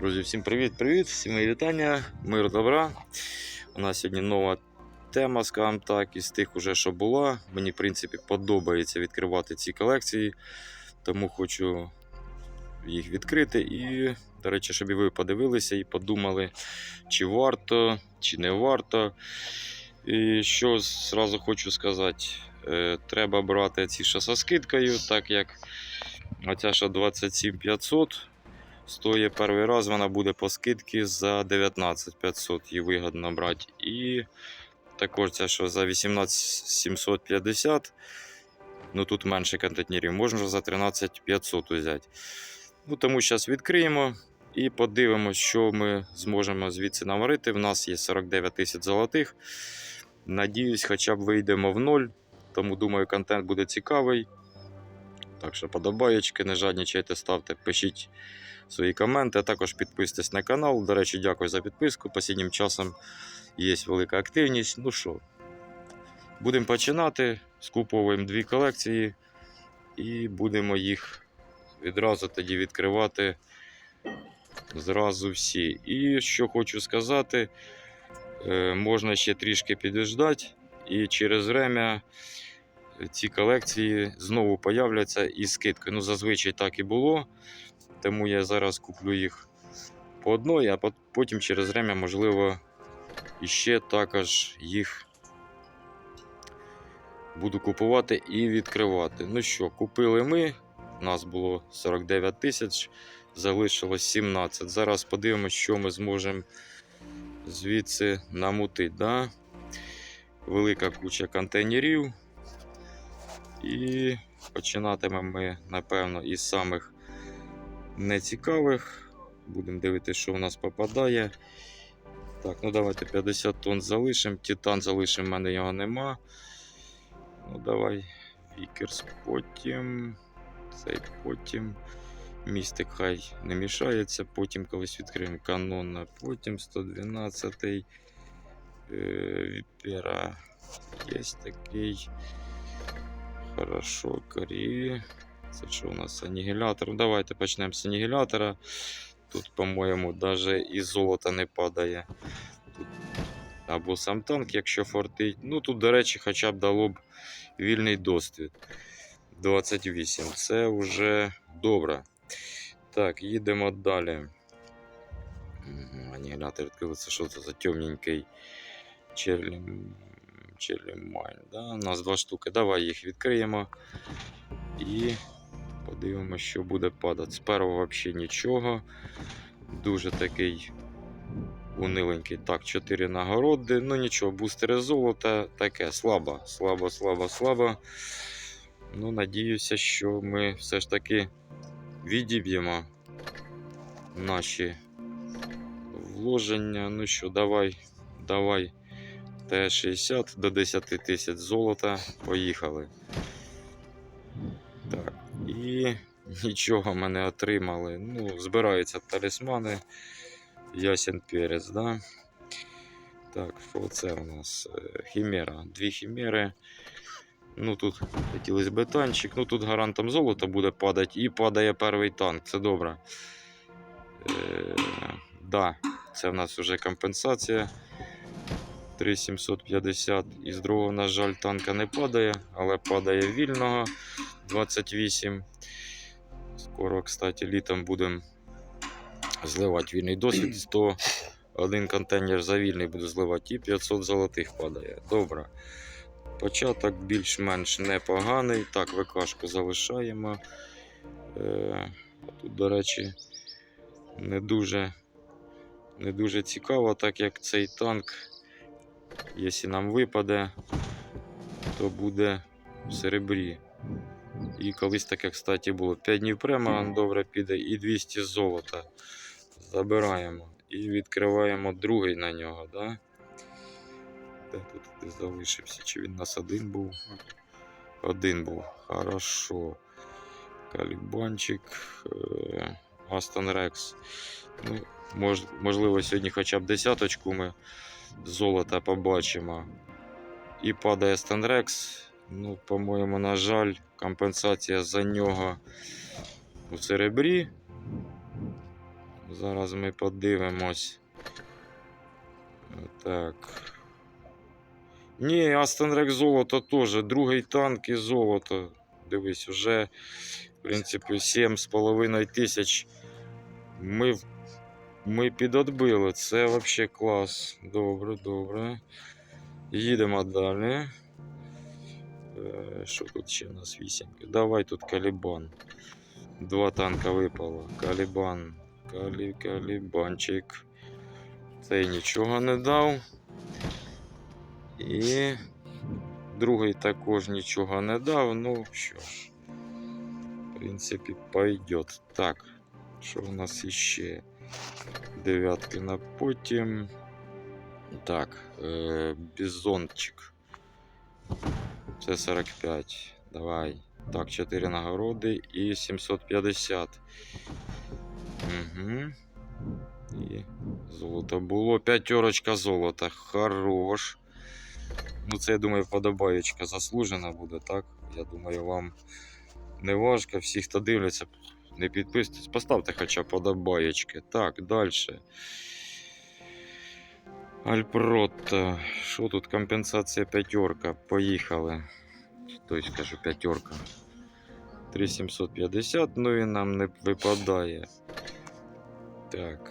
Друзі, всім привіт-привіт, всім вітання, мир добра. У нас сьогодні нова тема, скажімо так, із тих, уже, що була. Мені, в принципі, подобається відкривати ці колекції, тому хочу їх відкрити. І, до речі, щоб і ви подивилися і подумали, чи варто, чи не варто. І що зразу хочу сказати, е, треба брати ці що со скидкою, так як оця що 27500 стоїть перший раз, вона буде по скидці за 19500 її вигідно брати. І також ця, що за 18750, ну тут менше контейнерів, можна за 13500 взяти. Ну, тому зараз відкриємо і подивимося, що ми зможемо звідси наварити. В нас є 49 тисяч золотих. Надіюсь, хоча б вийдемо в ноль. Тому думаю, контент буде цікавий. Так що подобаєчки, не жадничайте, ставте, пишіть свої коменти, а також підписуйтесь на канал. До речі, дякую за підписку. Останнім часом є велика активність. Ну що, будемо починати. Скуповуємо дві колекції і будемо їх відразу тоді відкривати зразу всі. І що хочу сказати, е, можна ще трішки підождати, і через время ці колекції знову появляться із скидкою. Ну, зазвичай так і було. Тому я зараз куплю їх по одной, а потім через время, можливо, іще також їх буду купувати і відкривати. Ну що, купили ми. Нас було 49 тисяч, залишилось 17. Зараз подивимося, що ми зможемо звідси намутити. Да? Велика куча контейнерів. І починатимемо ми, напевно, із самих нецікавих. Будемо дивитися, що у нас попадає. Так, ну давайте 50 тонн залишимо. Титан залишимо, в мене його нема. Ну давай. Вікерс потім. Цей потім. Містик хай не мішається, потім колись відкриємо канон, потім 112 е, Віпера є такий. Хорошо, корі. Це що у нас анігілятор? Ну, Давайте почнемо з анігілятора. Тут, по-моєму, навіть і золота не падає. Тут або сам танк, якщо фортить. Ну тут, до речі, хоча б дало б вільний досвід. 28. Це вже добре. Так, їдемо далі. Анігілятор відкрився, що це за темненький Черлі... Черлі Да? У нас два штуки. Давай їх відкриємо. І подивимося, що буде падати. Сперва взагалі нічого. Дуже такий униленький. Так, 4 нагороди. Ну нічого, бустери золота таке слабо, слабо, слабо, слабо. Ну, надіюся, що ми все ж таки відіб'ємо наші вложення. Ну що, давай, давай. Т-60 до 10 тисяч золота. Поїхали. Так, і нічого ми не отримали. Ну, збираються талісмани. Ясен перець, да? Так, що це у нас? Е, Хімера. Дві хімери. Ну тут хотілося би танчик. Ну тут гарантом золота буде падати і падає перший танк. Це добре. Е, да, це в нас вже компенсація. 3750. Із другого, на жаль, танка не падає, але падає вільного 28. Скоро, кстати, літом будемо зливати вільний досвід. 101 контейнер за вільний буду зливати і 500 золотих падає. Добре. Початок більш-менш непоганий. Так, ВКшку залишаємо. Е, тут, до речі, не дуже, не дуже цікаво, так як цей танк, якщо нам випаде, то буде в серебрі. І колись таке, кстати, було. 5 днів прямо добре піде і 200 золота. Забираємо. І відкриваємо другий на нього. Да? Де тут десь залишився? Чи він у нас один був? Один був. Хорошо. Калібанчик. Е, Астон Рекс. Ну, мож, можливо, сьогодні хоча б десяточку ми золота побачимо. І падає Астон Рекс. Ну, по-моєму, на жаль, компенсація за нього у серебрі. Зараз ми подивимось. Так. Ні, Астон Рек золото теж. Другий танк і золото. Дивись, уже, в принципі, 7,5 тисяч. Ми, ми підотбили. Це взагалі клас. Добре, добре. Їдемо далі. Е, Що тут ще у нас вісімки? Давай тут Калібан. Два танка випало. Калібан. Калі, калібанчик. Цей нічого не дав. І другий також нічого не дав. Ну що ж, в принципі, пойдет. Так, що у нас іще? Дев'ятки на потім. Так, е, бізончик. Це 45. Давай. Так, 4 нагороди і 750. Угу. І золото було. П'ятерочка золота. Хорош. Ну, це, я думаю, подобаєчка заслужена буде, так? Я думаю, вам не важко. Всі, хто дивляться, не підписуйтесь, поставте хоча подобаєчки. Так, далі. Альпрот. Що тут? Компенсація п'ятерка. Поїхали. Тобто, скажу, п'ятерка. 3750, ну він нам не випадає. Так,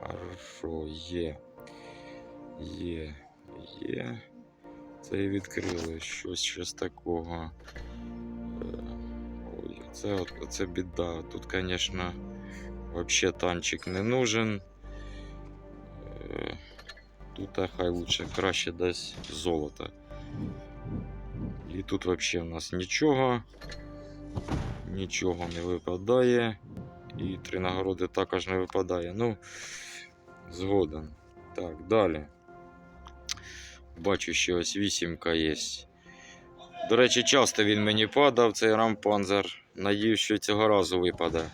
хорошо, є. Є, є. Це і відкрили щось, щось такого. Це, це біда. Тут, звісно, взагалі танчик не нужен. Е, Тут хай лучше краще дасть золото. І тут взагалі в нас нічого. Нічого не випадає. І три нагороди також не випадає. Ну, згоден. Так, далі. Бачу, що ось вісімка є. До речі, часто він мені падав, цей рампанзер. Надію, що цього разу випаде.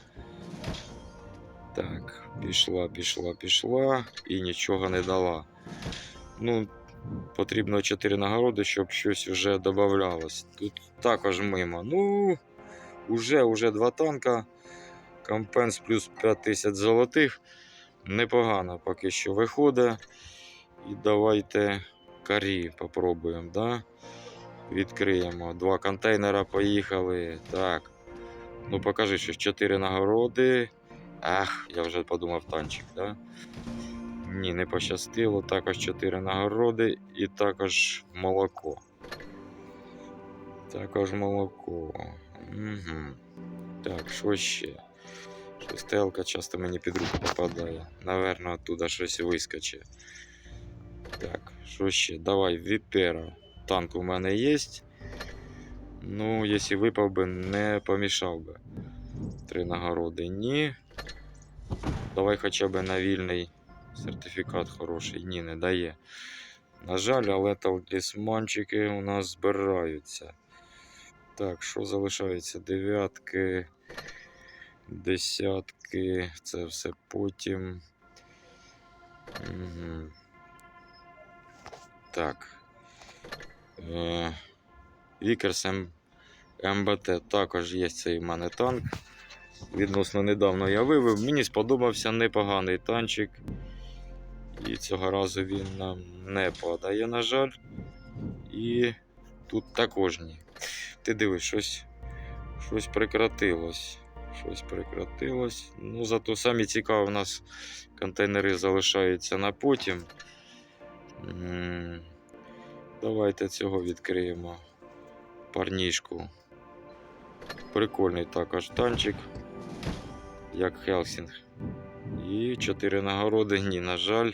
Так, пішла, пішла, пішла і нічого не дала. Ну, потрібно 4 нагороди, щоб щось вже додавалось. Тут також мимо. Ну, уже, уже два танка. Компенс плюс 5000 золотих. Непогано поки що виходить. І давайте карі попробуємо, да? Відкриємо. Два контейнера поїхали. Так. Ну покажи, що 4 нагороди. Ах, я вже подумав танчик, да? Ні, не пощастило. Також 4 нагороди і також молоко. Також молоко. Угу. Так, що ще? Шестелка часто мені під руку попадає. Наверно, оттуда щось вискоче. Так, що ще? Давай, Віпера. Танк у мене є. Ну, якщо випав би, не помішав би. Три нагороди. Ні. Давай хоча б на вільний сертифікат хороший. Ні, не дає. На жаль, але талісманчики у нас збираються. Так, що залишається? Дев'ятки, десятки, це все потім. Угу. Так. Е, Вікерс МБТ також є цей в мене танк. Відносно недавно я вивив. Мені сподобався непоганий танчик. І цього разу він нам не падає, на жаль. І тут також ні. Ти дивись, щось, щось прекратилось. Щось прекратилось. Ну, зато самі цікаві у нас контейнери залишаються на потім. Давайте цього відкриємо. Парнішку. Прикольний також танчик. Як Хелсінг. І 4 нагороди. Ні, на жаль.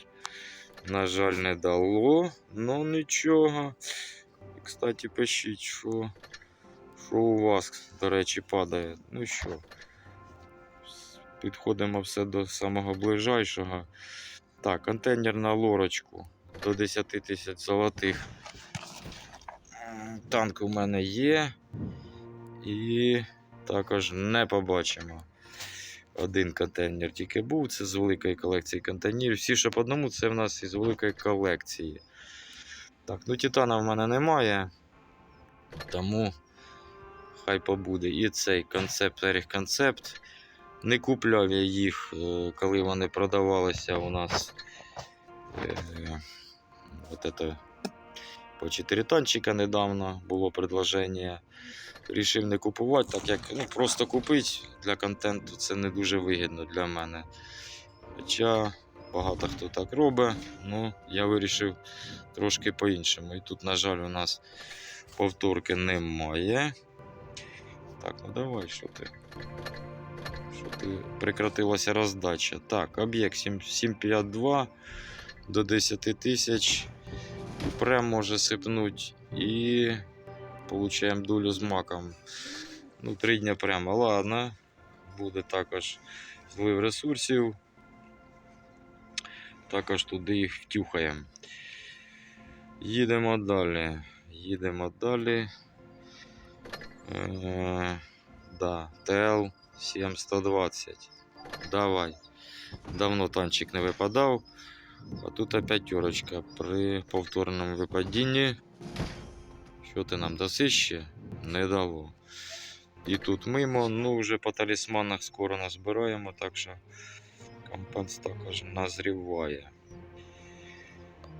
На жаль, не дало. Ну нічого. І, Кстати, пишіть, що, що у вас, до речі, падає. Ну що, підходимо все до самого ближайшого. Так, контейнер на лорочку до 10 тисяч золотих. Танк у мене є. І також не побачимо. Один контейнер тільки був, це з великої колекції контейнерів. Всі, що по одному, це в нас із великої колекції. Так, ну Титана в мене немає. Тому хай побуде. І цей концепт, Еріх концепт. Не купляв я їх, е, коли вони продавалися у нас. Е, от это, по 4 танчика недавно було предложення. Рішив не купувати, так як ну, просто купити для контенту це не дуже вигідно для мене. Хоча багато хто так робить, ну я вирішив трошки по-іншому. І тут, на жаль, у нас повторки немає. Так, ну давай, що ти? Що ти прекратилася роздача. Так, об'єкт 752 до 10 тисяч. Прям може сипнуть і получаємо долю з маком. Ну, три дня прямо. Ладно. Буде також злив ресурсів. Також туди їх втюхаємо. Їдемо далі. Їдемо далі. Е, да, ТЛ 7120. Давай. Давно танчик не випадав. А тут опять п'ятерочка при повторному випадінні. Що ти нам даси ще? Не дало. І тут мимо, ну вже по талісманах скоро назбираємо, так що компанс також назріває.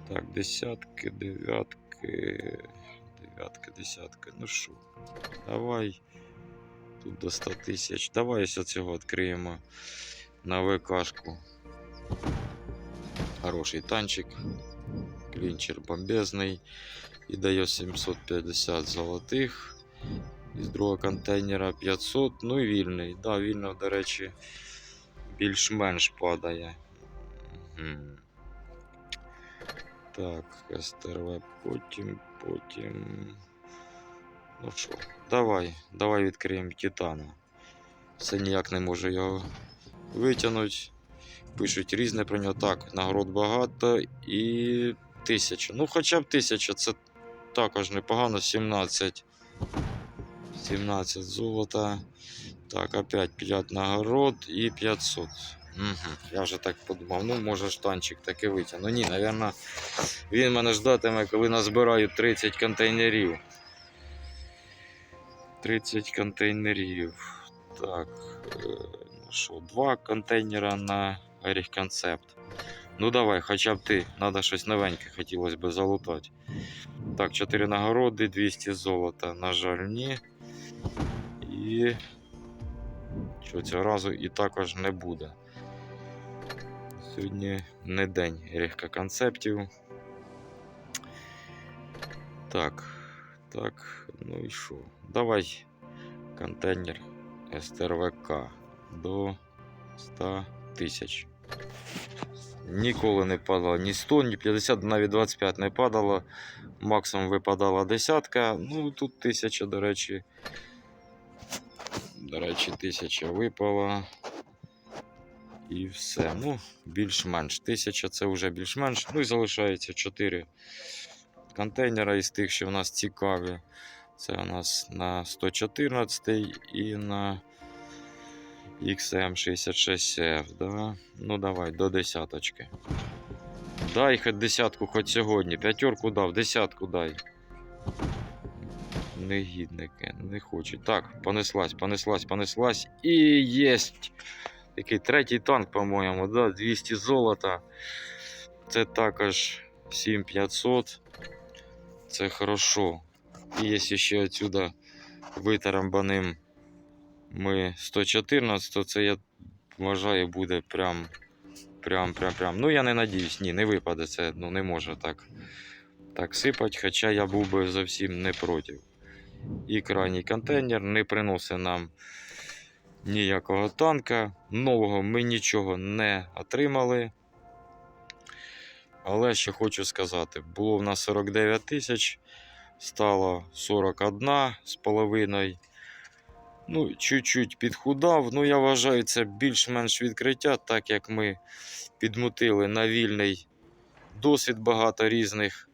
Так, десятки, дев'ятки, дев'ятки, десятки. Ну що, давай. Тут до 100 тисяч. Давай ось цього відкриємо на ВКшку. Хороший танчик. Клінчер бомбезний. І дає 750 золотих. Із другого контейнера 500. Ну і вільний. Да, вільно, до речі, більш-менш падає. Мгм. Так, СТРВ потім, потім. Ну що, давай, давай відкриємо Титана. Все ніяк не можу його витягнути. Пишуть різне про нього. Так, нагород багато і тисяча. Ну, хоча б тисяча, це також непогано. 17. 17 золота. Так, опять 5 нагород і 500. Угу. Я вже так подумав, ну може ж танчик таки витягну. Ні, напевно, він мене ждатиме, коли назбираю 30 контейнерів. 30 контейнерів. Так. е, Ну що, два контейнера на Еріх Концепт. Ну давай, хоча б ти. Надо щось новеньке, хотілося б залутати. Так, 4 нагороди, 200 золота. На жаль, ні. І. Що цього разу і також не буде. Сьогодні не день рігка концептів. Так, так, ну і що? Давай контейнер СТРВК до 100 тисяч. Ніколи не падало ні 100, ні 50, навіть 25 не падало. Максимум випадала десятка. Ну тут тисяча, до речі. До речі, тисяча випала. І все. Ну, більш-менш. Тисяча це вже більш-менш. Ну і залишається 4 контейнера із тих, що в нас цікаві. Це у нас на 114 і на XM66F. Да? Ну давай, до десяточки. Дай хоч десятку хоч сьогодні. П'ятерку дав, десятку дай. Негідники, не хочуть. Так, понеслась, понеслась, понеслась. І єсть! Який третій танк, по-моєму, да? 200 золота. Це також 7500. Це хорошо. І якщо ще отсюда витарамбаним ми 114, то це я вважаю буде прям. Прям, прям, прям. Ну я не надіюсь, ні, не випаде це, ну не може так, так сипати, хоча я був би зовсім не проти. І крайній контейнер не приносить нам ніякого танка. Нового ми нічого не отримали. Але що хочу сказати, було в нас 49 тисяч, стало 41 з половиною. Ну, чуть-чуть підхудав. Ну, я вважаю, це більш-менш відкриття, так як ми підмутили на вільний досвід багато різних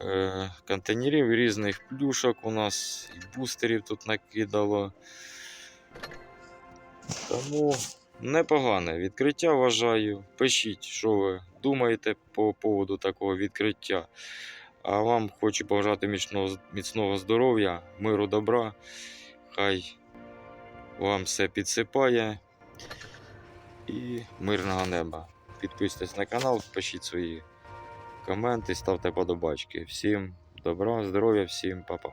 е, контейнерів, різних плюшок у нас, і бустерів тут накидало. Тому непогане відкриття вважаю. Пишіть, що ви думаєте по поводу такого відкриття. А вам хочу побажати міцного, здоров'я, миру, добра хай вам все підсипає і мирного неба. Підписуйтесь на канал, пишіть свої коменти, ставте подобачки. Всім добра, здоров'я, всім па-па.